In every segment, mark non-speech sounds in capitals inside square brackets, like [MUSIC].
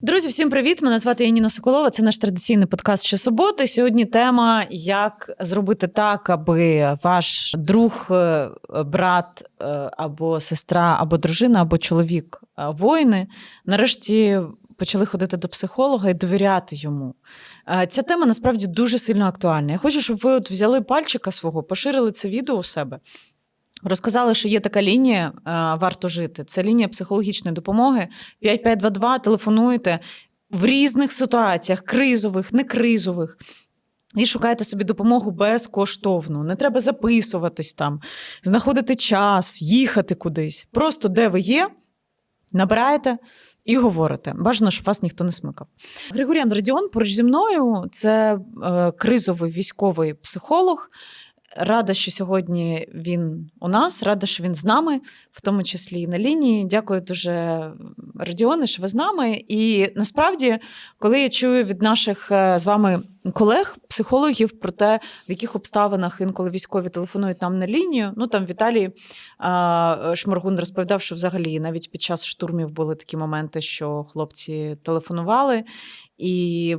Друзі, всім привіт! Мене звати Яніна Соколова. Це наш традиційний подкаст щосуботи. Сьогодні тема: як зробити так, аби ваш друг, е, брат е, або сестра, або дружина, або чоловік е, воїни нарешті почали ходити до психолога і довіряти йому. Ця тема насправді дуже сильно актуальна. Я хочу, щоб ви от взяли пальчика свого, поширили це відео у себе. Розказали, що є така лінія, е, варто жити. Це лінія психологічної допомоги. 5522, телефонуєте в різних ситуаціях, кризових, некризових. І шукаєте собі допомогу безкоштовно. Не треба записуватись там, знаходити час, їхати кудись. Просто де ви є, набираєте і говорите. Бажано, щоб вас ніхто не смикав. Григоріан Радіон поруч зі мною це е, кризовий військовий психолог. Рада, що сьогодні він у нас, рада, що він з нами, в тому числі і на лінії. Дякую дуже, Родіоне, що ви з нами. І насправді, коли я чую від наших е, з вами колег, психологів про те, в яких обставинах інколи військові телефонують нам на лінію. Ну там Віталій а, Шморгун розповідав, що взагалі навіть під час штурмів були такі моменти, що хлопці телефонували. І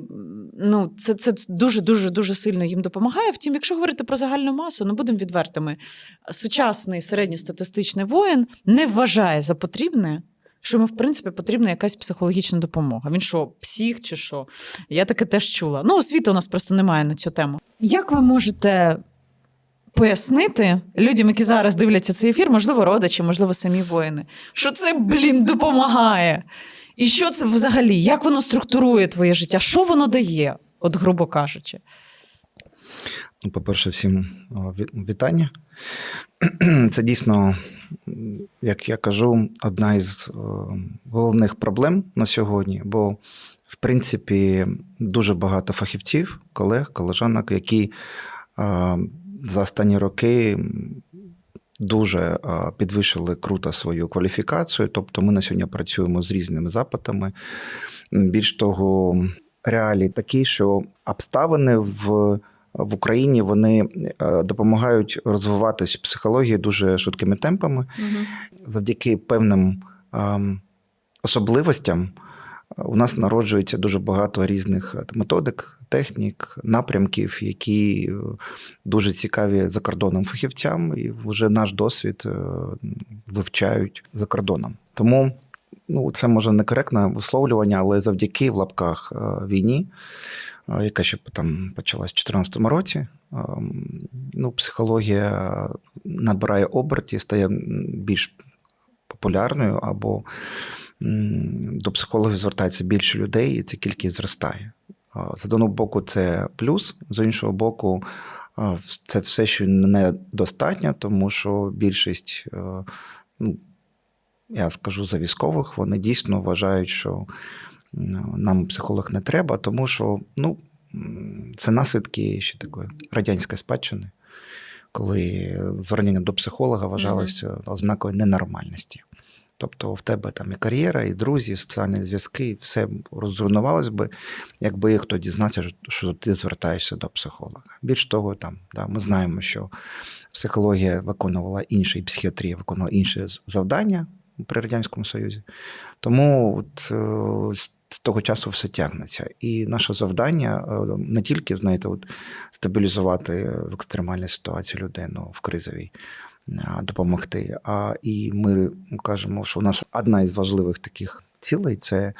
ну, це, це дуже дуже дуже сильно їм допомагає. Втім, якщо говорити про загальну масу, ну будемо відвертими. Сучасний середньостатистичний воїн не вважає за потрібне, що йому, в принципі, потрібна якась психологічна допомога. Він що, псих чи що? Я таке теж чула. Ну, освіти у нас просто немає на цю тему. Як ви можете пояснити людям, які зараз дивляться цей ефір, можливо, родичі, можливо, самі воїни, що це, блін, допомагає? І що це взагалі? Як воно структурує твоє життя? Що воно дає, от грубо кажучи? Ну, По-перше, всім вітання. [CLEARS THROAT] Це дійсно, як я кажу, одна із головних проблем на сьогодні, бо, в принципі, дуже багато фахівців, колег, колежанок, які за останні роки дуже підвищили круто свою кваліфікацію. Тобто ми на сьогодні працюємо з різними запитами. Більш того, реалії такі, що обставини в в Україні вони е, допомагають розвиватись психології дуже швидкими темпами завдяки певним ем, особливостям. е, У нас народжується дуже багато різних е, методик, технік, напрямків, які е, дуже цікаві за кордоном фахівцям, і вже наш досвід е, вивчають за кордоном. Тому ну, це може некоректне висловлювання, але завдяки в лапках е, війні, яка ще там почалась в 2014 році, ем, ну, психологія набирає оберті, стає більш популярною, або до психологів звертається більше людей, і ця кількість зростає. З одного боку, це плюс, з іншого боку, це все ще недостатньо, тому що більшість, е, ну, я скажу за військових, вони дійсно вважають, що нам психолог не треба, тому що ну, це наслідки ще такої радянської спадщини, коли звернення до психолога вважалося ознакою ненормальності. Тобто в тебе там і кар'єра, і друзі, і соціальні зв'язки, все розруйнувалось би, якби хто дізнався, що ти звертаєшся до психолога. Більш того, там да, ми знаємо, що психологія виконувала інші, і психіатрія виконувала інші з- завдання при Радянському Союзі. Тому от, е, з того часу все тягнеться. І наше завдання е, не тільки, знаєте, от, стабілізувати в екстремальній ситуації людину в кризовій, допомогти. А і ми кажемо, що у нас одна із важливих таких цілей це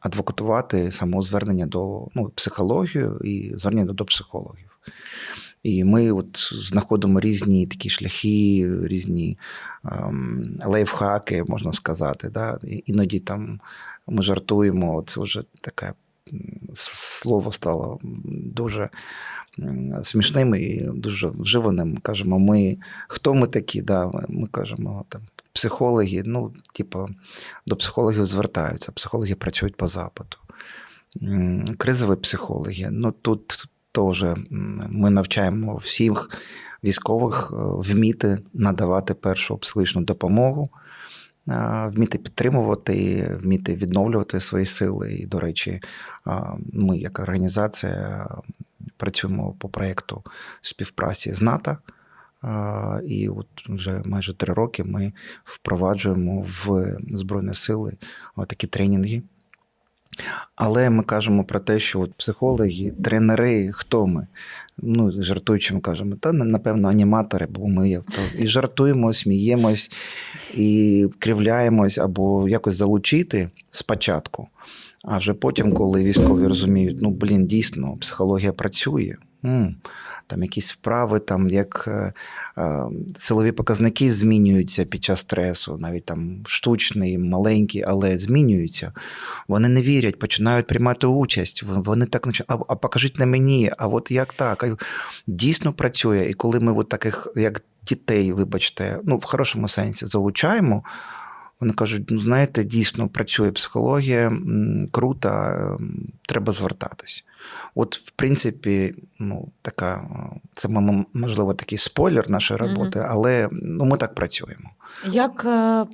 адвокатувати самозвернення до ну, психологію і звернення до психологів. І ми от знаходимо різні такі шляхи, різні ем, лайфхаки, можна сказати. Да? Іноді там ми жартуємо, це вже таке м, слово стало дуже смішним і дуже вживаним. Кажемо, ми хто ми такі? Да? Ми, кажемо там. Психологи, ну, типу, до психологів звертаються, психологи працюють по запиту. Кризові психологи. Ну тут теж ми навчаємо всіх військових е, вміти надавати першу психологічну допомогу, вміти підтримувати, вміти відновлювати свої сили. І, до речі, е, ми, як організація, працюємо по проєкту співпраці з НАТО. Е, І от вже майже три роки ми впроваджуємо в Збройні сили такі тренінги Але ми кажемо про те, що от психологи, тренери, хто ми? Ну, жартуючи, ми кажемо, та напевно аніматори, бо ми є. То і жартуємо, сміємось, і вкривляємось або якось залучити спочатку. А вже потім, коли військові розуміють, ну блін, дійсно, психологія працює. м, Там якісь вправи, там як е, е, силові показники змінюються під час стресу, навіть там штучний, маленький, але змінюються. Вони не вірять, починають приймати участь. Вони так починають, а, покажіть на мені, а от як так? Дійсно працює. І коли ми от таких, як дітей, вибачте, ну в хорошому сенсі залучаємо. Вони кажуть: ну знаєте, дійсно працює психологія, круто, ем, треба звертатись. От, в принципі, ну, така, е, це можливо такий спойлер нашої роботи, але ну, ми так працюємо. Як е,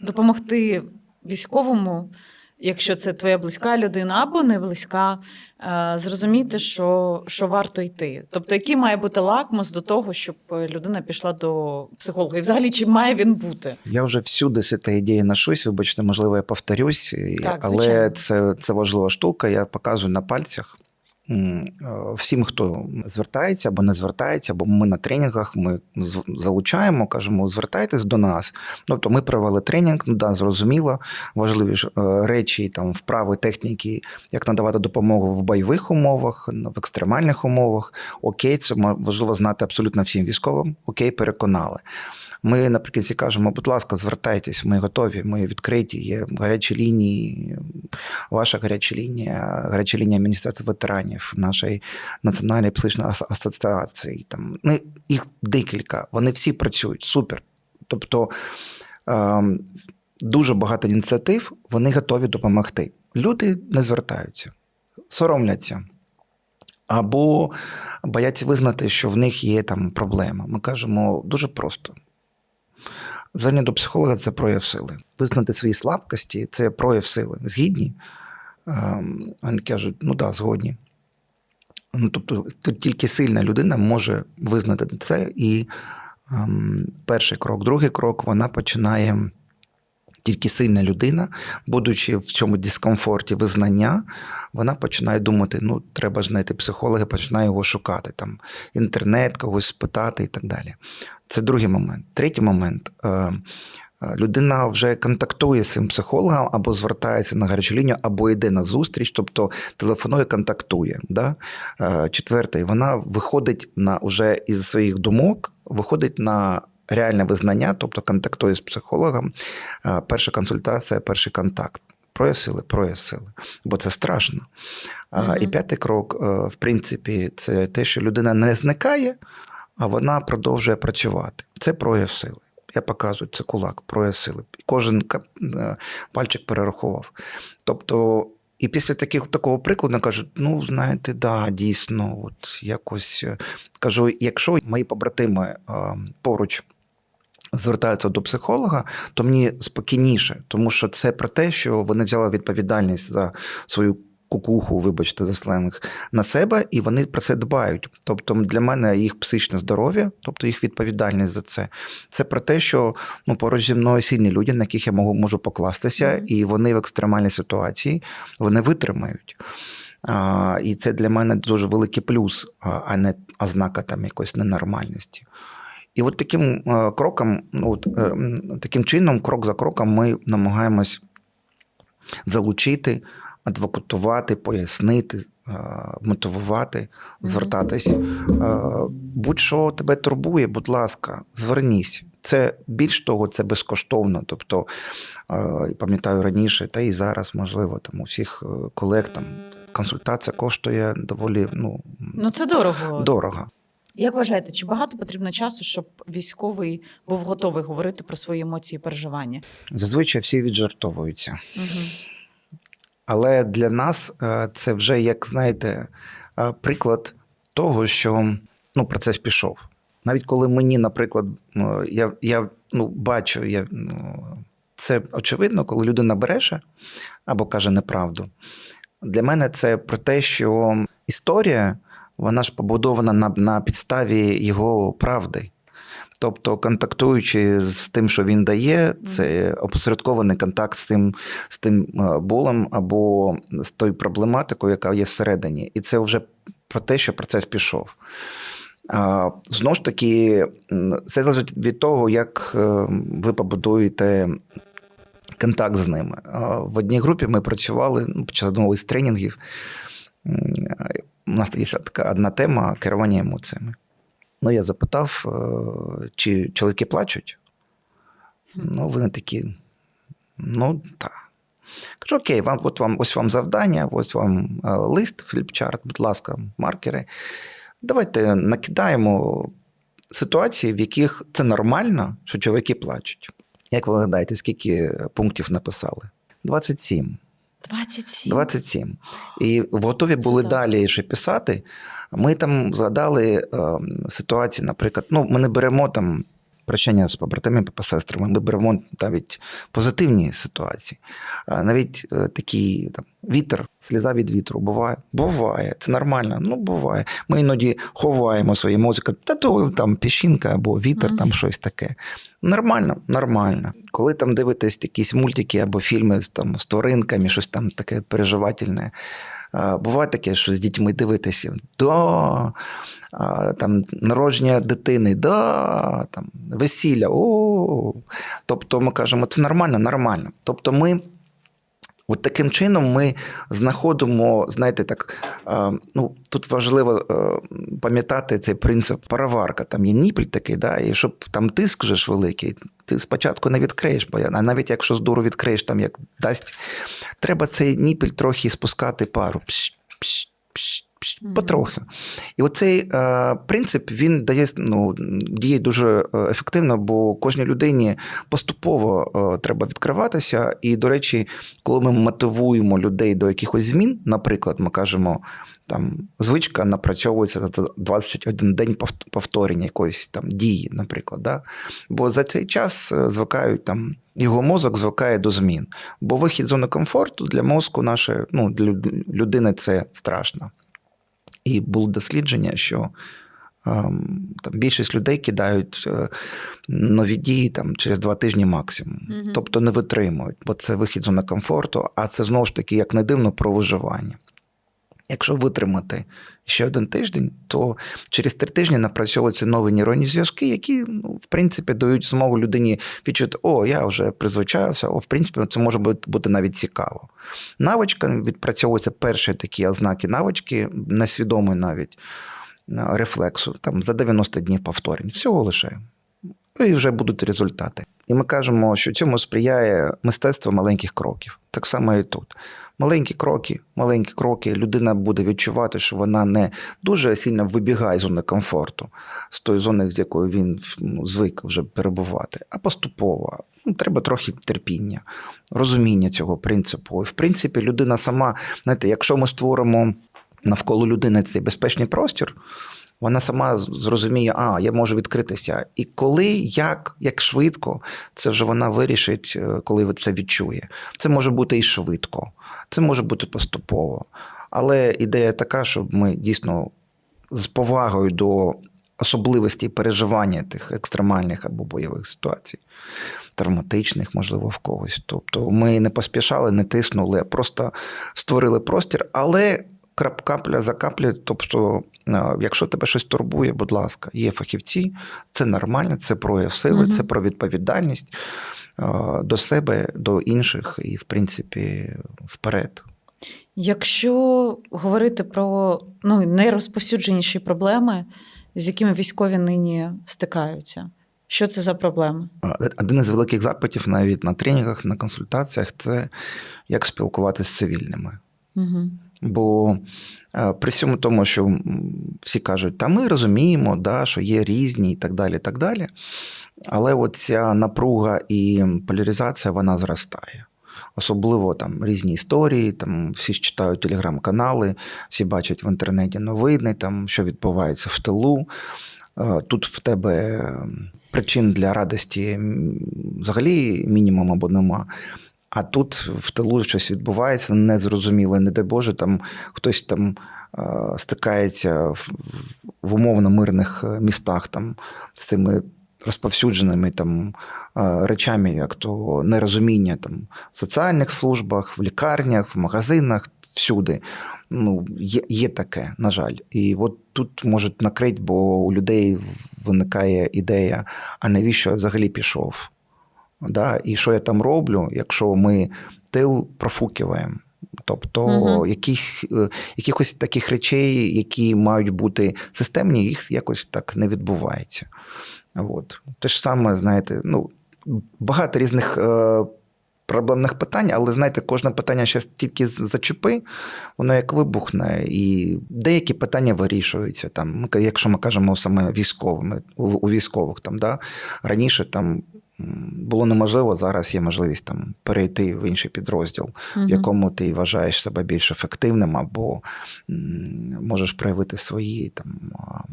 допомогти військовому, якщо це твоя близька людина або не близька, е, зрозуміти, що, що варто йти? Тобто, який має бути лакмус до того, щоб е, людина пішла до психолога? І взагалі, чи має він бути? Я вже всюди з цієї ідеї ношусь, вибачте, можливо, я повторюсь, Так, але це, це важлива штука. Я показую на пальцях. Е, Всім, хто звертається або не звертається, або ми на тренінгах ми залучаємо, кажемо, звертайтесь до нас. Тобто ми провели тренінг, ну да, зрозуміло, важливі ж е, речі, там вправи, техніки, як надавати допомогу в бойових умовах, в екстремальних умовах. Окей, це важливо знати абсолютно всім військовим. Окей, переконали. Ми наприкінці кажемо, будь ласка, звертайтесь, ми готові, ми відкриті. Є гарячі лінії, ваша гаряча лінія, гаряча лінія Міністерства ветеранів, нашої національної психічної асоціації. Там ну, їх декілька. Вони всі працюють супер. Тобто ем, дуже багато ініціатив, вони готові допомогти. Люди не звертаються, соромляться. Або бояться визнати, що в них є там проблема. Ми кажемо дуже просто. Звернення до психолога це прояв сили. Визнати свої слабкості це прояв сили. Згідні? Ем, Вони кажуть, ну так, да, згодні. Ну, тобто, тільки сильна людина може визнати це. І ем, перший крок, другий крок, вона починає. Тільки сильна людина, будучи в цьому дискомфорті визнання, вона починає думати: ну, треба ж знайти психолога, починає його шукати, там інтернет, когось спитати і так далі. Це другий момент. Третій момент. Е, е, Людина вже контактує з цим психологом або звертається на гарячу лінію, або йде на зустріч, тобто телефонує, контактує. Да? Е, Четвертий, вона виходить на уже із своїх думок, виходить на реальне визнання, тобто контактує з психологом. Перша консультація, перший контакт. Прояв сили, прояв сили, бо це страшно. А, Мгм. І п'ятий крок, в принципі, це те, що людина не зникає, а вона продовжує працювати. Це прояв сили. Я показую, це кулак, прояв сили. Кожен е, пальчик перерахував. Тобто, і після таких, такого прикладу кажуть: ну, знаєте, да, дійсно, от якось е, кажу, якщо мої побратими е, поруч. Звертаються до психолога, то мені спокійніше, тому що це про те, що вони взяли відповідальність за свою кукуху, вибачте, за сленг, на себе, і вони про це дбають. Тобто, для мене їх психічне здоров'я, тобто їх відповідальність за це. Це про те, що ну, поруч зі мною сильні люди, на яких я можу, можу покластися, і вони в екстремальній ситуації вони витримають. А, і це для мене дуже великий плюс, а не ознака там якоїсь ненормальності. І от таким е, кроком, ну, от, е, таким чином, крок за кроком, ми намагаємось залучити, адвокатувати, пояснити, е, мотивувати, звертатись. Е, Будь-що тебе турбує, будь ласка, звернись. Це більш того, це безкоштовно. Тобто, е, пам'ятаю раніше, та і зараз, можливо, там у всіх колег там консультація коштує доволі ну, Ну це дорого. дорого. Як вважаєте, чи багато потрібно часу, щоб військовий був готовий говорити про свої емоції і переживання? Зазвичай всі віджартовуються. Угу. Але для нас е, це вже, як знаєте, е, приклад того, що ну, процес пішов. Навіть коли мені, наприклад, я, я ну, бачу, я, ну, це очевидно, коли людина бреше або каже неправду. Для мене це про те, що історія вона ж побудована на, на підставі його правди. Тобто, контактуючи з тим, що він дає, це опосередкований контакт з тим, з тим е, болем або з тою проблематикою, яка є всередині. І це вже про те, що процес пішов. Знову ж таки, це залежить від того, як е, ви побудуєте контакт з ними. В одній групі ми працювали, ну, почали одного із тренінгів. У нас є така одна тема керування емоціями. Ну, я запитав, е, чи чоловіки плачуть. Ну, вони такі, ну, так. Кажу, окей, вам, от вам, ось вам завдання, ось вам е, лист, фліпчарт, будь ласка, маркери. Давайте накидаємо ситуації, в яких це нормально, що чоловіки плачуть. Як ви гадаєте, скільки пунктів написали? 27. 27. 27. І готові були так. далі ще писати. Ми там згадали е, ситуації, наприклад, ну, ми не беремо там прощання з побратимами по сестрами, ми беремо навіть позитивні ситуації. Навіть е, такий там, вітер, сліза від вітру. Буває? Буває. Це нормально. Ну, буває. Ми іноді ховаємо свої музики, та то там піщинка або вітер, Мгм. там щось таке. Нормально, нормально. Коли там дивитесь якісь мультики або фільми там, з тваринками, щось там таке переживательне. Буває таке, що з дітьми дивитися. Да, там, народження дитини, да, там, весілля. О. Тобто ми кажемо, це нормально, нормально. Тобто ми. От таким чином ми знаходимо, знаєте, так, е, ну, тут важливо е, пам'ятати цей принцип пароварка. Там є ніпель такий, да, і щоб там тиск же ж великий, ти спочатку не відкриєш, бо а навіть якщо з дуру відкриєш, там як дасть, треба цей ніпель трохи спускати пару. Пш, пш, пш. Потрохи. І оцей е, принцип він дає ну, діє дуже е, ефективно, бо кожній людині поступово е, треба відкриватися. І, до речі, коли ми мотивуємо людей до якихось змін, наприклад, ми кажемо. Там звичка напрацьовується за 21 день повторення якоїсь там дії, наприклад. Да? Бо за цей час е, звикають там, його мозок звикає до змін. Бо вихід з зони комфорту для мозку наше, ну, для людини це страшно. І було дослідження, що ем, там, більшість людей кидають е, нові дії там, через два тижні максимум. Мгм. Тобто не витримують, бо це вихід зона зони комфорту, а це знову ж таки, як не дивно, про виживання. Якщо витримати ще один тиждень, то через три тижні напрацьовуються нові нейронні зв'язки, які, ну, в принципі, дають змогу людині відчути, о, я вже призвичаюся, о, в принципі, це може бути, навіть цікаво. Навичка відпрацьовуються перші такі ознаки навички, несвідомої навіть е, рефлексу, там за 90 днів повторень. Всього лише. І вже будуть результати. І ми кажемо, що цьому сприяє мистецтво маленьких кроків. Так само і тут. Маленькі кроки, маленькі кроки, людина буде відчувати, що вона не дуже сильно вибігає з зони комфорту, з тої зони, з якої він ну, звик вже перебувати, а поступово. Ну, треба трохи терпіння, розуміння цього принципу. І, в принципі, людина сама, знаєте, якщо ми створимо навколо людини цей безпечний простір, вона сама зрозуміє, а я можу відкритися. І коли, як, як швидко, це вже вона вирішить, е, коли це відчує. Це може бути і швидко, це може бути поступово. Але ідея така, щоб ми дійсно з повагою до особливостей переживання тих екстремальних або бойових ситуацій, травматичних, можливо, в когось. Тобто ми не поспішали, не тиснули, а просто створили простір, але капля за каплею, тобто, е, якщо тебе щось турбує, будь ласка, є фахівці, це нормально, це прояв сили, Мгм. це про відповідальність до себе, до інших і, в принципі, вперед. Якщо говорити про ну, найрозповсюдженіші проблеми, з якими військові нині стикаються, що це за проблеми? Е, Один із великих запитів навіть на тренінгах, на консультаціях це як спілкуватися з цивільними. Угу. Бо е, при всьому тому, що всі кажуть, та ми розуміємо, да, що є різні і так далі. так далі. Але от ця напруга і поляризація вона зростає. Особливо там різні історії, там всі ж читають телеграм-канали, всі бачать в інтернеті новини, там, що відбувається в тилу. Е, Тут в тебе причин для радості взагалі мінімум або нема. А тут в тилу щось відбувається, незрозуміле, не дай Боже, там хтось там е, стикається в, в умовно мирних е, містах там, з цими розповсюдженими там е, речами, як то нерозуміння там в соціальних службах, в лікарнях, в магазинах, всюди. Ну, є, є таке, на жаль. І от тут можуть накрити, бо у людей виникає ідея: а навіщо я взагалі пішов? Да? І що я там роблю, якщо ми тил профукиваємо? Тобто Мгм. якісь, е, якихось таких речей, які мають бути системні, їх якось так не відбувається. От. Те ж саме, знаєте, ну, багато різних е, проблемних питань, але знаєте, кожне питання ще тільки зачепи, воно як вибухне, і деякі питання вирішуються. Там, якщо ми кажемо саме військовими, у військових, там, да, раніше там. Було неможливо, зараз є можливість там перейти в інший підрозділ, в якому ти вважаєш себе більш ефективним, або можеш проявити свої там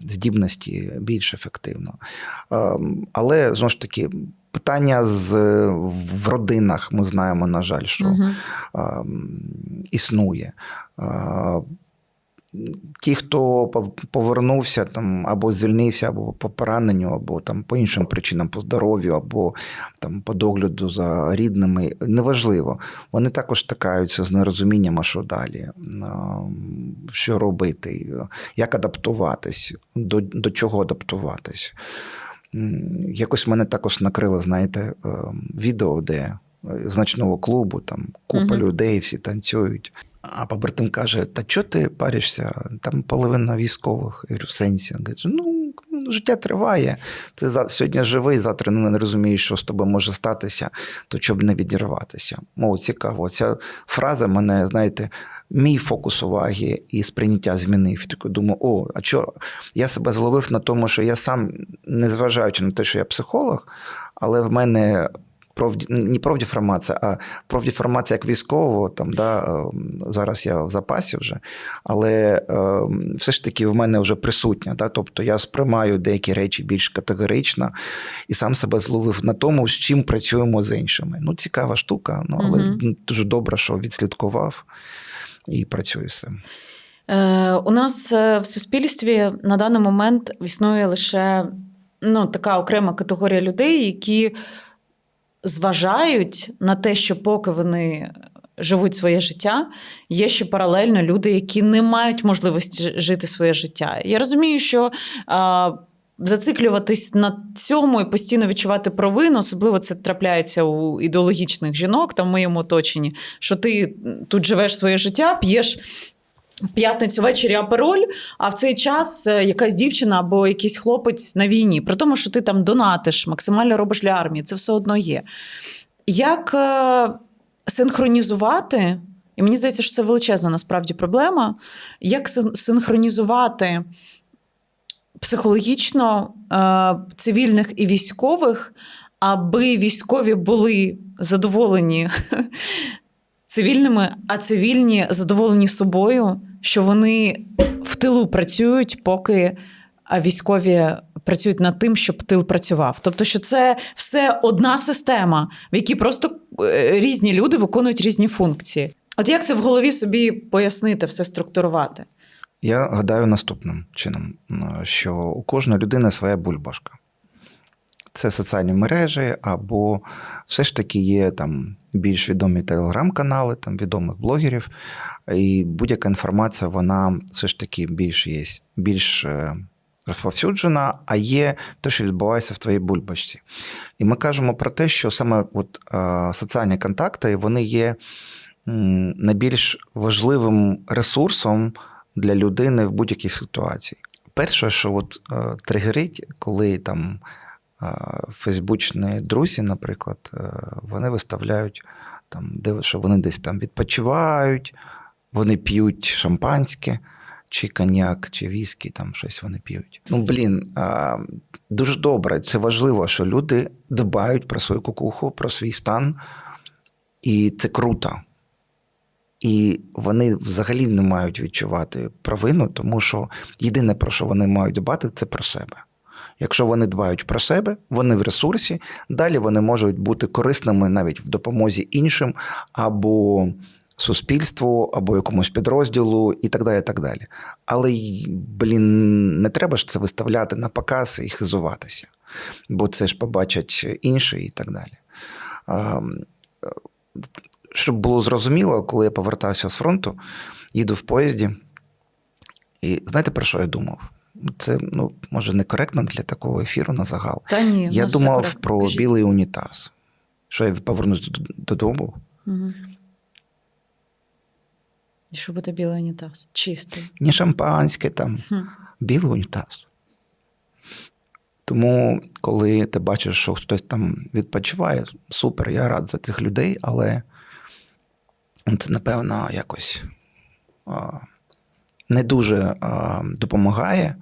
здібності більш ефективно. Ем, Але знову ж таки, питання з в родинах ми знаємо, на жаль, що Мгм. ем, існує. Е, Ті, хто повернувся там або звільнився, або по пораненню, або там по іншим причинам, по здоров'ю, або там по догляду за рідними, неважливо. Вони також стикаються з нерозумінням, а що далі, що робити, як адаптуватись, до, до чого адаптуватись. Якось мене також накрило, знаєте, ем, відео, де е, з ночного клубу там купа Мгм. людей, всі танцюють. А побратим каже: Та чого ти паришся? Там половина військових. Я в сенсі. Каже, ну, життя триває. Ти сьогодні живий, завтра не розумієш, що з тобою може статися, то щоб не відірватися. О, цікаво. Ця фраза мене, знаєте, мій фокус уваги і сприйняття змінив. Я думаю, о, а що? Я себе зловив на тому, що я сам, незважаючи на те, що я психолог, але в мене не профдеформація, а профдеформація як військового, там, да, е, зараз я в запасі вже, але е, все ж таки в мене вже присутня. Да, тобто я сприймаю деякі речі більш категорично і сам себе зловив на тому, з чим працюємо з іншими. Ну, цікава штука, ну, але ну, дуже добре, що відслідкував і працюю з цим. Е, у нас е, в суспільстві на даний момент існує лише ну, така окрема категорія людей, які зважають на те, що поки вони живуть своє життя, є ще паралельно люди, які не мають можливості жити своє життя. Я розумію, що. Зациклюватись на цьому і постійно відчувати провину, особливо це трапляється у ідеологічних жінок там в моєму оточенні, що ти тут живеш своє життя, п'єш в п'ятницю ввечері апероль, а в цей час е, якась дівчина або якийсь хлопець на війні, при тому, що ти там донатиш, максимально робиш для армії, це все одно є. Як е, синхронізувати, і мені здається, що це величезна насправді проблема, як синхронізувати психологічно е, цивільних і військових, аби військові були задоволені [LAUGHS] цивільними, а цивільні задоволені собою, що вони в тилу працюють, поки військові працюють над тим, щоб тил працював. Тобто, що це все одна система, в якій просто е, різні люди виконують різні функції. От як це в голові собі пояснити, все структурувати? Я гадаю наступним чином, е, що у кожної людини своя бульбашка. Це соціальні мережі, або все ж таки є там більш відомі телеграм-канали, там відомих блогерів, і будь-яка інформація, вона все ж таки більш є, більш е, розповсюджена, а є те, що відбувається в твоїй бульбашці. І ми кажемо про те, що саме от, е, соціальні контакти вони є найбільш важливим ресурсом для людини в будь-якій ситуації. Перше, що от, е, тригерить, коли там фейсбучні друзі, наприклад, е, вони виставляють, там, де, що вони десь там відпочивають, вони п'ють шампанське, чи коньяк, чи віскі, там щось вони п'ють. Ну, блін, дуже добре, це важливо, що люди дбають про свою кукуху, про свій стан, і це круто. І вони взагалі не мають відчувати провину, тому що єдине, про що вони мають дбати, це про себе. Якщо вони дбають про себе, вони в ресурсі, далі вони можуть бути корисними навіть в допомозі іншим або суспільству, або якомусь підрозділу, і так далі. Так далі. Але, блін, не треба ж це виставляти на показ і хизуватися. бо це ж побачать інші і так далі. Е, Щоб було зрозуміло, коли я повертався з фронту, їду в поїзді, і знаєте, про що я думав? Це ну, може некоректно для такого ефіру на загал. Та ні, Я думав про кажіть. білий унітаз. Що я повернусь додому, Мгм. І що буде білий унітаз? Чистий. не шампанське там, Хм. білий унітаз. Тому, коли ти бачиш, що хтось там відпочиває, супер, я рад за тих людей, але це, напевно, якось а, не дуже а, допомагає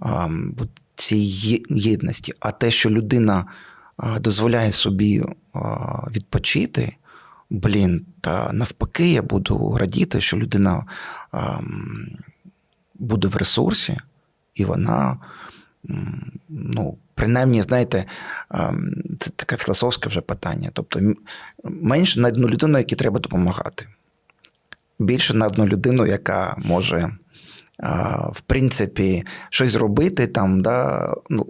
А, от єдності. А те, що людина дозволяє собі відпочити, блін, та навпаки, я буду радіти, що людина буде в ресурсі, і вона, ну, принаймні, знаєте, це таке філософське вже питання. Тобто, менше на одну людину, якій треба допомагати. Більше на одну людину, яка може в принципі, щось зробити, там, да, ну,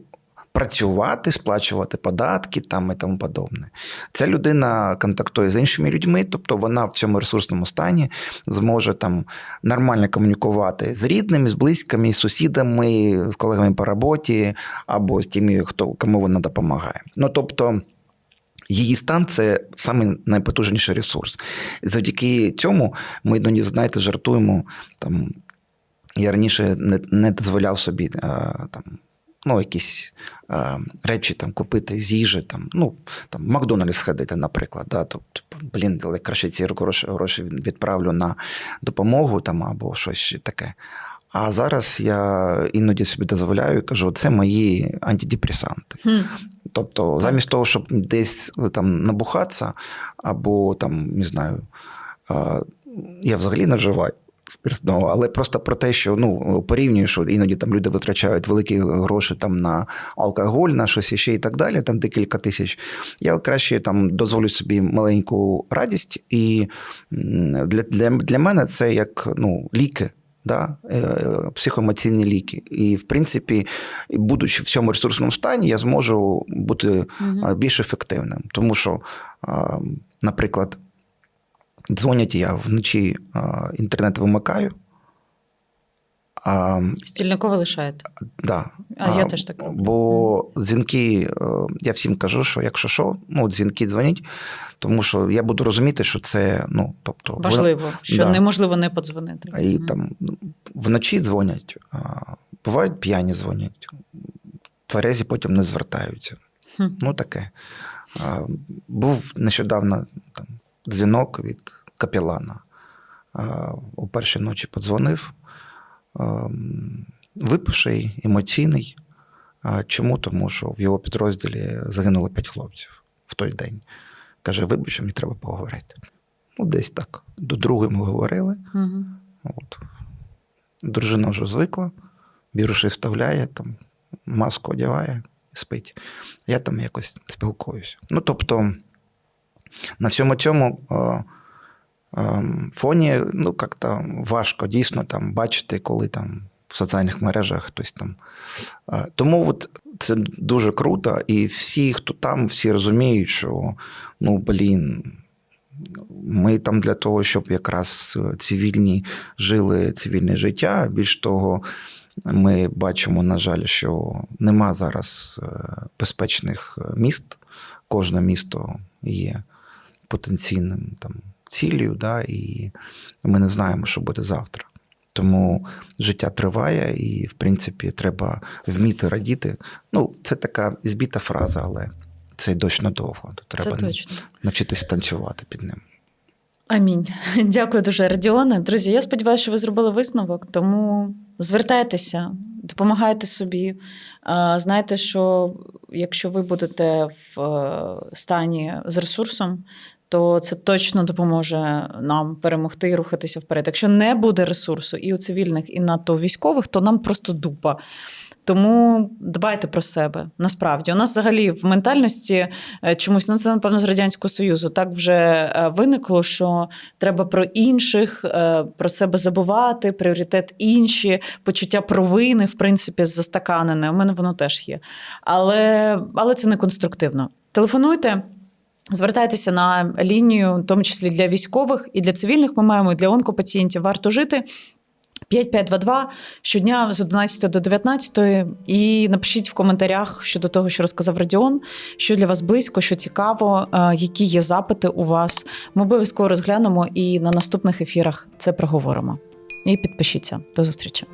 працювати, сплачувати податки там, і тому подобне. Ця людина контактує з іншими людьми, тобто вона в цьому ресурсному стані зможе там нормально комунікувати з рідними, з близькими, з сусідами, з колегами по роботі або з тими, хто кому вона допомагає. Ну тобто. Її стан це саме найпотужніший ресурс. Завдяки цьому ми іноді, знаєте, жартуємо там. Я раніше не, не дозволяв собі а, там, ну, якісь а, речі там, купити з їжі, там, ну, там, Макдональдс сходити, наприклад. Да, тобто, блін, але краще ці гроші, гроші відправлю на допомогу там, або щось таке. А зараз я іноді собі дозволяю і кажу, це мої антидепресанти. Хм. Тобто, замість того, щоб десь там набухатися, або там, не знаю, а, я взагалі не вживаю спиртного, але просто про те, що ну, порівнюю, що іноді там люди витрачають великі гроші там на алкоголь, на щось іще і так далі, там декілька тисяч. Я краще там дозволю собі маленьку радість, і для, для, для мене це як ну, ліки. Да, е, психоемоційні ліки. І, в принципі, будучи в цьому ресурсному стані, я зможу бути більш ефективним. Тому що, наприклад, дзвонять я вночі а, інтернет вимикаю. А, Стільникове лишаєте. да, А я теж так роблю. Бо дзвінки, е, я всім кажу, що якщо що, ну, дзвінки дзвоніть, тому що я буду розуміти, що це, ну, тобто, ви- Важливо, що да. неможливо не подзвонити. І Мгм. там вночі дзвонять, а, бувають п'яні дзвонять, тверезі потім не звертаються. Хм. Ну, таке. А, Був нещодавно там, дзвінок від капелана. А, У першій ночі подзвонив, випивший, емоційний. Чому? Тому що в його підрозділі загинуло п'ять хлопців в той день. Каже: вибач, мені треба поговорити. Ну, десь так. До другої ми говорили. Мгм. От. Дружина вже звикла, віруші вставляє, там, маску одягає і спить. Я там якось спілкуюся. Ну, тобто, на всьому цьому е, е, фоні ну, як-то важко дійсно там, бачити, коли там в соціальних мережах хтось там. Е, Тому от це дуже круто, і всі, хто там, всі розуміють, що ну, блін, ми там для того, щоб якраз цивільні жили цивільне життя. Більш того, ми бачимо, на жаль, що нема зараз безпечних міст. Кожне місто є потенційним там, цілею, да, і ми не знаємо, що буде завтра. Тому життя триває, і, в принципі, треба вміти радіти. Ну, це така збіта фраза, але це дощ надовго. То Це треба точно. навчитись танцювати під ним. Амінь. [LAUGHS] Дякую дуже, Радіоне. Друзі, я сподіваюся, що ви зробили висновок, тому звертайтеся, допомагайте собі. Знайте, що якщо ви будете в е, стані з ресурсом, то це точно допоможе нам перемогти і рухатися вперед. Якщо не буде ресурсу і у цивільних, і надто у військових, то нам просто дупа. Тому дбайте про себе. Насправді, у нас взагалі в ментальності е, чомусь ну це напевно з радянського союзу так вже е, виникло, що треба про інших, е, про себе забувати, пріоритет інші, почуття провини, в принципі, застаканене. У мене воно теж є. Але, але це не конструктивно. Телефонуйте. Звертайтеся на лінію, в тому числі для військових і для цивільних. Ми маємо і для онкопацієнтів. Варто жити. 5522 щодня з 11 до 19. І напишіть в коментарях щодо того, що розказав Радіон, що для вас близько, що цікаво, е, які є запити у вас. Ми обов'язково розглянемо і на наступних ефірах це проговоримо. І підпишіться. До зустрічі.